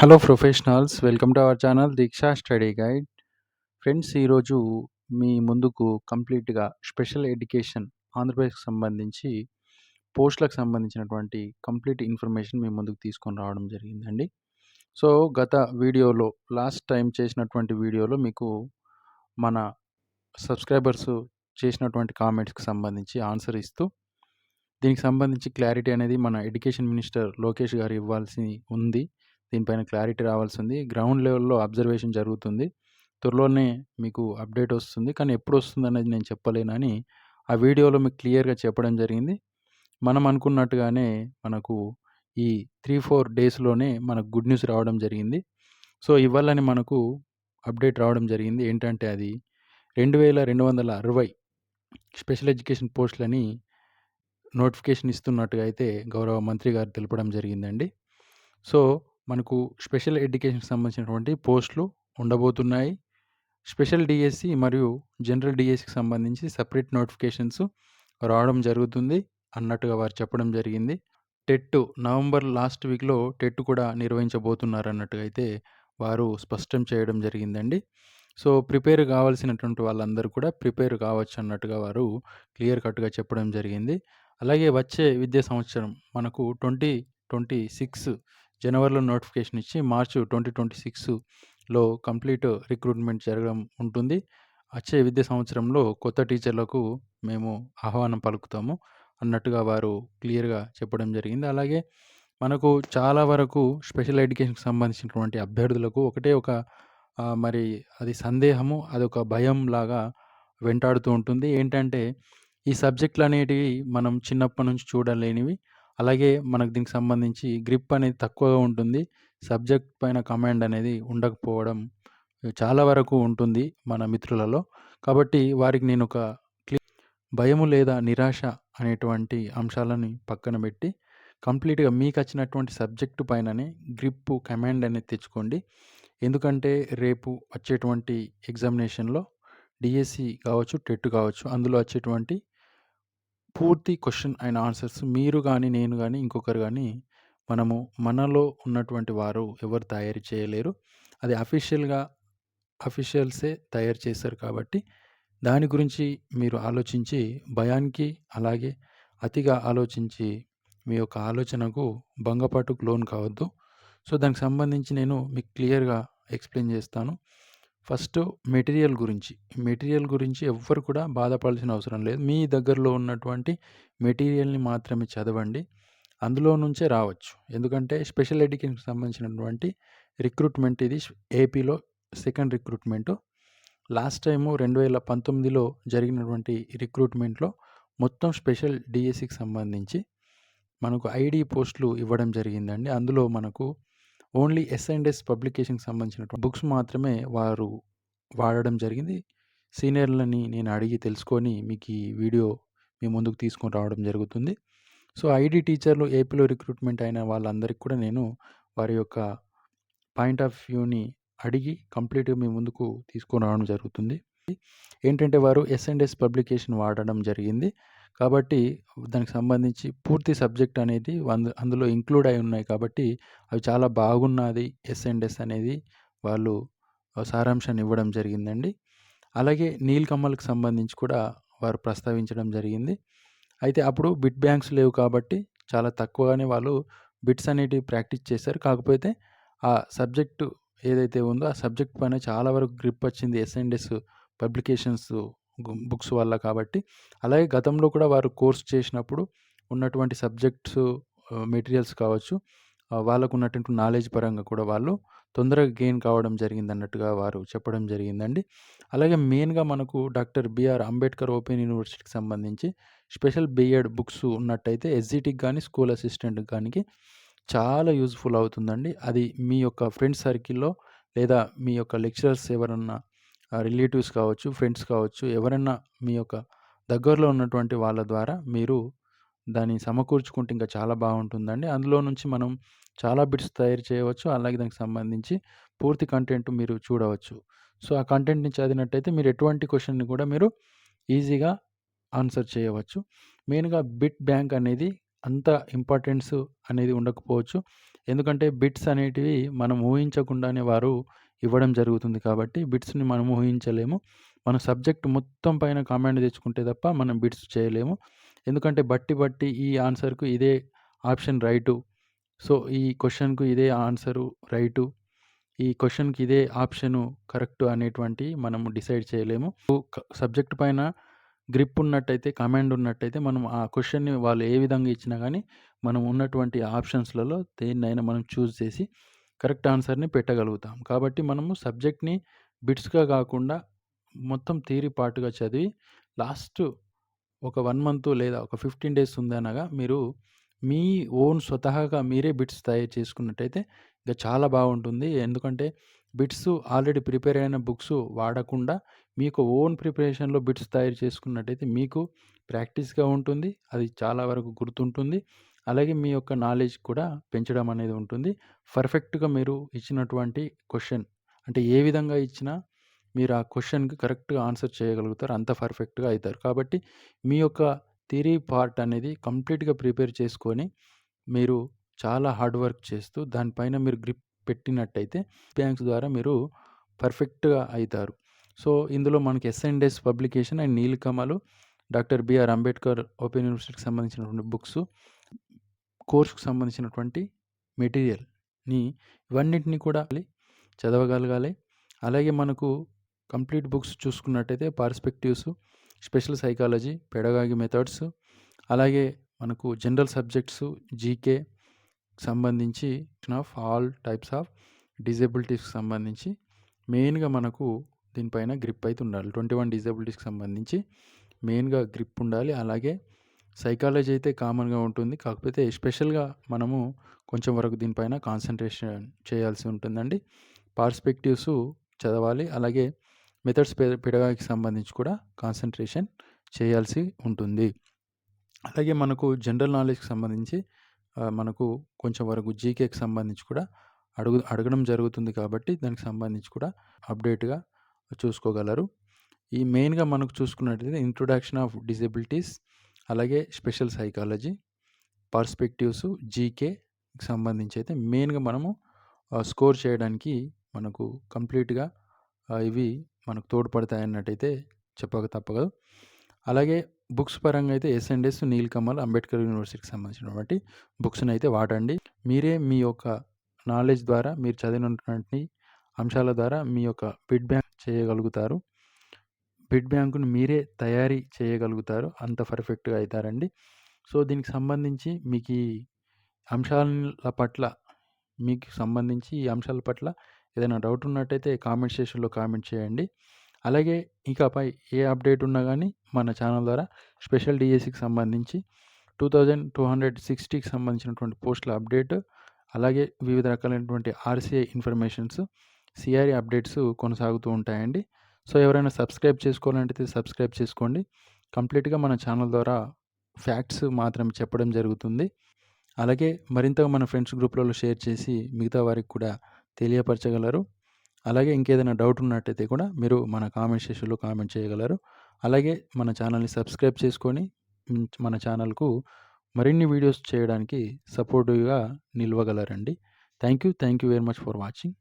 Hello professionals welcome to our channel Deeksha study guide friends ఈరోజు మీ ముందుకు కంప్లీట్గా స్పెషల్ ఎడ్యుకేషన్ ఆంధ్రప్రదేశ్కి సంబంధించి పోస్టులకు సంబంధించినటువంటి కంప్లీట్ ఇన్ఫర్మేషన్ మీ ముందుకు తీసుకొని రావడం జరిగిందండి. సో గత వీడియోలో లాస్ట్ టైం చేసినటువంటి వీడియోలో మీకు మన సబ్స్క్రైబర్స్ చేసినటువంటి కామెంట్స్కి సంబంధించి ఆన్సర్ ఇస్తూ దీనికి సంబంధించి క్లారిటీ అనేది మన ఎడ్యుకేషన్ మినిస్టర్ లోకేష్ గారు ఇవ్వాల్సి ఉంది. దీనిపైన క్లారిటీ రావాల్సి ఉంది గ్రౌండ్ లెవెల్లో అబ్జర్వేషన్ జరుగుతుంది. త్వరలోనే మీకు అప్డేట్ వస్తుంది. కానీ ఎప్పుడు వస్తుంది అనేది నేను చెప్పలేనని ఆ వీడియోలో మీకు క్లియర్గా చెప్పడం జరిగింది. మనం అనుకున్నట్టుగానే మనకు ఈ త్రీ ఫోర్ డేస్లోనే మనకు గుడ్ న్యూస్ రావడం జరిగింది. సో ఇవ్వాలని మనకు అప్డేట్ రావడం జరిగింది. ఏంటంటే అది రెండు వేల రెండు వందల అరవై స్పెషల్ ఎడ్యుకేషన్ పోస్టులని నోటిఫికేషన్ ఇస్తున్నట్టుగా అయితే గౌరవ మంత్రి గారు తెలపడం జరిగిందండి. సో మనకు స్పెషల్ ఎడ్యుకేషన్కి సంబంధించినటువంటి పోస్టులు ఉండబోతున్నాయి. స్పెషల్ డిఎస్సి మరియు జనరల్ డిఎస్సికి సంబంధించి సపరేట్ నోటిఫికేషన్స్ రావడం జరుగుతుంది అన్నట్టుగా వారు చెప్పడం జరిగింది. టెట్ నవంబర్ లాస్ట్ వీక్లో టెట్ కూడా నిర్వహించబోతున్నారు అన్నట్టుగా అయితే వారు స్పష్టం చేయడం జరిగిందండి. సో ప్రిపేర్ కావాల్సినటువంటి వాళ్ళందరూ కూడా ప్రిపేర్ కావచ్చు అన్నట్టుగా వారు క్లియర్ కట్గా చెప్పడం జరిగింది. అలాగే వచ్చే విద్యా సంవత్సరం మనకు ట్వంటీ ట్వంటీ సిక్స్ జనవరిలో నోటిఫికేషన్ ఇచ్చి మార్చ్ ట్వంటీ ట్వంటీ సిక్స్లో కంప్లీట్ రిక్రూట్మెంట్ జరగడం ఉంటుంది. వచ్చే విద్యా సంవత్సరంలో కొత్త టీచర్లకు మేము ఆహ్వానం పలుకుతాము అన్నట్టుగా వారు క్లియర్గా చెప్పడం జరిగింది. అలాగే మనకు చాలా వరకు స్పెషల్ ఎడ్యుకేషన్కి సంబంధించినటువంటి అభ్యర్థులకు ఒకటే ఒక మరి అది సందేహము అదొక భయం లాగా వెంటాడుతూ ఉంటుంది. ఏంటంటే ఈ సబ్జెక్టులు అనేటివి మనం చిన్నప్పటి నుంచి చూడలేనివి. అలాగే మనకు దీనికి సంబంధించి గ్రిప్ అనేది తక్కువగా ఉంటుంది. సబ్జెక్ట్ పైన కమాండ్ అనేది ఉండకపోవడం చాలా వరకు ఉంటుంది మన మిత్రులలో. కాబట్టి వారికి నేను ఒక క్లి భయము లేదా నిరాశ అనేటువంటి అంశాలని పక్కన పెట్టి కంప్లీట్గా మీకు వచ్చినటువంటి సబ్జెక్టు పైననే గ్రిప్ కమాండ్ అనేది తెచ్చుకోండి. ఎందుకంటే రేపు వచ్చేటువంటి ఎగ్జామినేషన్లో డిఎస్సి కావచ్చు టెట్ కావచ్చు అందులో వచ్చేటువంటి పూర్తి క్వశ్చన్ అయిన ఆన్సర్స్ మీరు కానీ నేను కానీ ఇంకొకరు కానీ మనము మనలో ఉన్నటువంటి వారు ఎవరు తయారు చేయలేరు. అది అఫీషియల్గా అఫీషియల్సే తయారు చేశారు కాబట్టి దాని గురించి మీరు ఆలోచించి భయానికి అలాగే అతిగా ఆలోచించి మీ యొక్క ఆలోచనకు భంగపాటుకు లోన్ కావద్దు. సో దానికి సంబంధించి నేను మీకు క్లియర్గా ఎక్స్ప్లెయిన్ చేస్తాను. ఫస్ట్ మెటీరియల్ గురించి. మెటీరియల్ గురించి ఎవ్వరు కూడా బాధపడాల్సిన అవసరం లేదు. మీ దగ్గరలో ఉన్నటువంటి మెటీరియల్ని మాత్రమే చదవండి. అందులో నుంచే రావచ్చు. ఎందుకంటే స్పెషల్ ఎడ్యుకేషన్కి సంబంధించినటువంటి రిక్రూట్మెంట్ ఇది. ఏపీలో సెకండ్ రిక్రూట్మెంట్. లాస్ట్ టైము రెండు వేల పంతొమ్మిదిలో జరిగినటువంటి రిక్రూట్మెంట్లో మొత్తం స్పెషల్ డిఎస్సికి సంబంధించి మనకు ఐడి పోస్టులు ఇవ్వడం జరిగిందండి. అందులో మనకు ఓన్లీ ఎస్ అండ్ ఎస్ పబ్లికేషన్కి సంబంధించినటువంటి బుక్స్ మాత్రమే వారు వాడడం జరిగింది. సీనియర్లని నేను అడిగి తెలుసుకొని మీకు ఈ వీడియో మీ ముందుకు తీసుకొని రావడం జరుగుతుంది. సో ఐడి టీచర్లు ఏపీలో రిక్రూట్మెంట్ అయిన వాళ్ళందరికీ కూడా నేను వారి యొక్క పాయింట్ ఆఫ్ వ్యూని అడిగి కంప్లీట్గా మీ ముందుకు తీసుకొని రావడం జరుగుతుంది. ఏంటంటే వారు ఎస్ అండ్ ఎస్ పబ్లికేషన్ వాడడం జరిగింది. కాబట్టి దానికి సంబంధించి పూర్తి సబ్జెక్ట్ అనేది అందులో ఇంక్లూడ్ అయి ఉన్నాయి కాబట్టి అవి చాలా బాగున్నది ఎస్ అండ్ ఎస్ అనేది వాళ్ళు సారాంశాన్ని ఇవ్వడం జరిగిందండి. అలాగే నీల్కమల్కి సంబంధించి కూడా వారు ప్రస్తావించడం జరిగింది. అయితే అప్పుడు బిట్ బ్యాంక్స్ లేవు కాబట్టి చాలా తక్కువగానే వాళ్ళు బిట్స్ అనేటివి ప్రాక్టీస్ చేశారు. కాకపోతే ఆ సబ్జెక్టు ఏదైతే ఉందో ఆ సబ్జెక్ట్ పైన చాలా వరకు గ్రిప్ వచ్చింది S and S publications books వల్ల కాబట్టి. అలాగే గతంలో కూడా వారు కోర్స్ చేసినప్పుడు ఉన్నటువంటి సబ్జెక్ట్స్ మెటీరియల్స్ కావచ్చు వాళ్ళకు ఉన్నటువంటి నాలెడ్జ్ పరంగా కూడా వాళ్ళు తొందరగా గెయిన్ కావడం జరిగింది అన్నట్టుగా వారు చెప్పడం జరిగిందండి. అలాగే మెయిన్గా మనకు డాక్టర్ బిఆర్ అంబేద్కర్ ఓపెన్ యూనివర్సిటీకి సంబంధించి స్పెషల్ బిఎడ్ బుక్స్ ఉన్నట్టయితే ఎస్జిటికి కానీ స్కూల్ అసిస్టెంట్కి కానీ చాలా యూజ్ఫుల్ అవుతుందండి. అది మీ యొక్క ఫ్రెండ్ సర్కిల్లో లేదా మీ యొక్క లెక్చరర్స్ ఎవరన్నా రిలేటివ్స్ కావచ్చు ఫ్రెండ్స్ కావచ్చు ఎవరైనా మీ యొక్క దగ్గరలో ఉన్నటువంటి వాళ్ళ ద్వారా మీరు దాన్ని సమకూర్చుకుంటే ఇంకా చాలా బాగుంటుందండి. అందులో నుంచి మనం చాలా బిట్స్ తయారు చేయవచ్చు. అలాగే దానికి సంబంధించి పూర్తి కంటెంట్ మీరు చూడవచ్చు. సో ఆ కంటెంట్ని చదివినట్టయితే మీరు ఎటువంటి క్వశ్చన్ని కూడా మీరు ఈజీగా ఆన్సర్ చేయవచ్చు. మెయిన్గా బిట్ బ్యాంక్ అనేది అంత ఇంపార్టెన్స్ అనేది ఉండకపోవచ్చు. ఎందుకంటే బిట్స్ అనేటివి మనం ఊహించకుండానే వారు ఇవ్వడం జరుగుతుంది కాబట్టి బిట్స్‌ని మనం ఊహించలేము. మన సబ్జెక్ట్ మొత్తం పైన కామెంట్ తెచ్చుకుంటే తప్ప మనం బిట్స్ చేయలేము. ఎందుకంటే బట్టి బట్టి ఈ ఆన్సర్‌కు ఇదే ఆప్షన్ రైటు. సో, ఈ క్వశ్చన్కు ఇదే ఆన్సరు రైటు. ఈ క్వశ్చన్కి ఇదే ఆప్షను కరెక్ట్ అనేటువంటి మనము డిసైడ్ చేయలేము. సబ్జెక్ట్ పైన గ్రిప్ ఉన్నట్టయితే, కమాండ్ ఉన్నట్టయితే మనం ఆ క్వశ్చన్ని వాళ్ళు ఏ విధంగా ఇచ్చినా కానీ మనం ఉన్నటువంటి ఆప్షన్స్‌లలో దేన్నైనా మనం చూస్ చేసి కరెక్ట్ ఆన్సర్‌ని పెట్టగలుగుతాం. కాబట్టి మనము సబ్జెక్ట్‌ని బిట్స్‌గా కాకుండా మొత్తం థియరీ పార్ట్‌గా చదివి లాస్ట్ ఒక వన్ మంత్ లేదా ఒక 15 డేస్ ఉందనగా మీరు మీ ఓన్ స్వతహాగా మీరే బిట్స్ తయారు చేసుకున్నట్టయితే ఇక చాలా బాగుంటుంది. ఎందుకంటే బిట్స్ ఆల్రెడీ ప్రిపేర్ అయిన బుక్స్ వాడకుండా మీకు ఓన్ ప్రిపరేషన్‌లో బిట్స్ తయారు చేసుకున్నట్టయితే మీకు ప్రాక్టీస్‌గా ఉంటుంది. అది చాలా వరకు గుర్తుంటుంది. అలాగే మీ యొక్క నాలెడ్జ్ కూడా పెంచడం అనేది ఉంటుంది. పర్ఫెక్ట్‌గా మీరు ఇచ్చినటువంటి క్వశ్చన్ అంటే ఏ విధంగా ఇచ్చినా మీరు ఆ క్వశ్చన్కి కరెక్ట్‌గా ఆన్సర్ చేయగలుగుతారు. అంత పర్ఫెక్ట్‌గా అవుతారు కాబట్టి మీ యొక్క థియరీ పార్ట్ అనేది కంప్లీట్‌గా ప్రిపేర్ చేసుకొని మీరు చాలా హార్డ్ వర్క్ చేస్తూ దానిపైన మీరు గ్రిప్ పెట్టినట్టయితే బ్యాంక్స్ ద్వారా మీరు పర్ఫెక్ట్‌గా అవుతారు సో, ఇందులో మనకి S and S publication and Neelkamal doctor BR Ambedkar open యూనివర్సిటీకి సంబంధించినటువంటి బుక్స్, కోర్సుకు సంబంధించినటువంటి మెటీరియల్‌ని ఇవన్నిటిని కూడా చదవగలగాలి. అలాగే మనకు కంప్లీట్ బుక్స్ చూసుకున్నట్టయితే perspectives, special psychology, pedagogy methods అలాగే మనకు జనరల్ సబ్జెక్ట్స్, జీకే సంబంధించి ఆఫ్ ఆల్ టైప్స్ ఆఫ్ డిజేబిలిటీస్‌కి సంబంధించి మెయిన్‌గా మనకు దీనిపైన గ్రిప్ అయితే ఉండాలి. 21 డిజేబిలిటీస్‌కి సంబంధించి మెయిన్‌గా గ్రిప్ ఉండాలి. అలాగే సైకాలజీ అయితే కామన్‌గా ఉంటుంది. కాకపోతే ఎస్పెషల్గా మనము కొంచెం వరకు దీనిపైన కాన్సన్ట్రేషన్ చేయాల్సి ఉంటుందండి. పర్స్పెక్టివ్స్ చదవాలి. అలాగే మెథడ్స్ పెడగాకి సంబంధించి కూడా కాన్సన్ట్రేషన్ చేయాల్సి ఉంటుంది. అలాగే మనకు జనరల్ నాలెడ్జ్‌కి సంబంధించి మనకు కొంచెం వరకు జీకేకి సంబంధించి కూడా అడుగు అడగడం జరుగుతుంది కాబట్టి దానికి సంబంధించి కూడా అప్డేట్‌గా చూసుకోగలరు. ఈ మెయిన్‌గా మనకు చూసుకున్నట్లయితే ఇంట్రొడక్షన్ ఆఫ్ డిజేబిలిటీస్ అలాగే స్పెషల్ సైకాలజీ, పర్స్పెక్టివ్స్, జీకే సంబంధించి అయితే మెయిన్‌గా మనము స్కోర్ చేయడానికి మనకు కంప్లీట్‌గా ఇవి మనకు తోడ్పడతాయన్నట్టయితే చెప్పక తప్పదు. అలాగే బుక్స్ పరంగా అయితే ఎస్ఎన్‌డెస్, నీల్కమల్ అంబేద్కర్ యూనివర్సిటీకి సంబంధించినటువంటి బుక్స్‌ని అయితే వాడండి. మీరే మీ యొక్క నాలెడ్జ్ ద్వారా మీరు చదివినటువంటి అంశాల ద్వారా మీ యొక్క ఫీడ్బ్యాక్ చేయగలుగుతారు. బిడ్ బ్యాంకును మీరే తయారీ చేయగలుగుతారు. అంత పర్ఫెక్ట్‌గా అవుతారండి సో, దీనికి సంబంధించి మీకీ అంశాల పట్ల మీకు సంబంధించి ఈ అంశాల పట్ల ఏదైనా డౌట్ ఉన్నట్టయితే కామెంట్ సెషన్లో కామెంట్ చేయండి. అలాగే ఇకపై ఏ అప్డేట్ ఉన్నా కానీ మన ఛానల్ ద్వారా స్పెషల్ డిఎస్సికి సంబంధించి 2260కి సంబంధించినటువంటి పోస్టుల అప్డేట్ అలాగే వివిధ రకాలైనటువంటి ఆర్‌సీఐ ఇన్ఫర్మేషన్స్, సీఆర్‌ఈ అప్డేట్స్ కొనసాగుతూ ఉంటాయండి. సో, ఎవరైనా సబ్స్క్రైబ్ చేసుకోవాలంటే సబ్స్క్రైబ్ చేసుకోండి. కంప్లీట్‌గా మన ఛానల్ ద్వారా ఫ్యాక్ట్స్ మాత్రమే చెప్పడం జరుగుతుంది. అలాగే మరింతగా మన ఫ్రెండ్స్ గ్రూప్‌లలో షేర్ చేసి మిగతా వారికి కూడా తెలియపరచగలరు. అలాగే ఇంకేదైనా డౌట్ ఉన్నట్టయితే కూడా మీరు మన కామెంట్ సెషన్లో కామెంట్ చేయగలరు. అలాగే మన ఛానల్‌ని సబ్స్క్రైబ్ చేసుకొని మన ఛానల్‌కు మరిన్ని వీడియోస్ చేయడానికి సపోర్టివ్‌గా నిలవగలరండి. Thank you. Thank you very much for watching.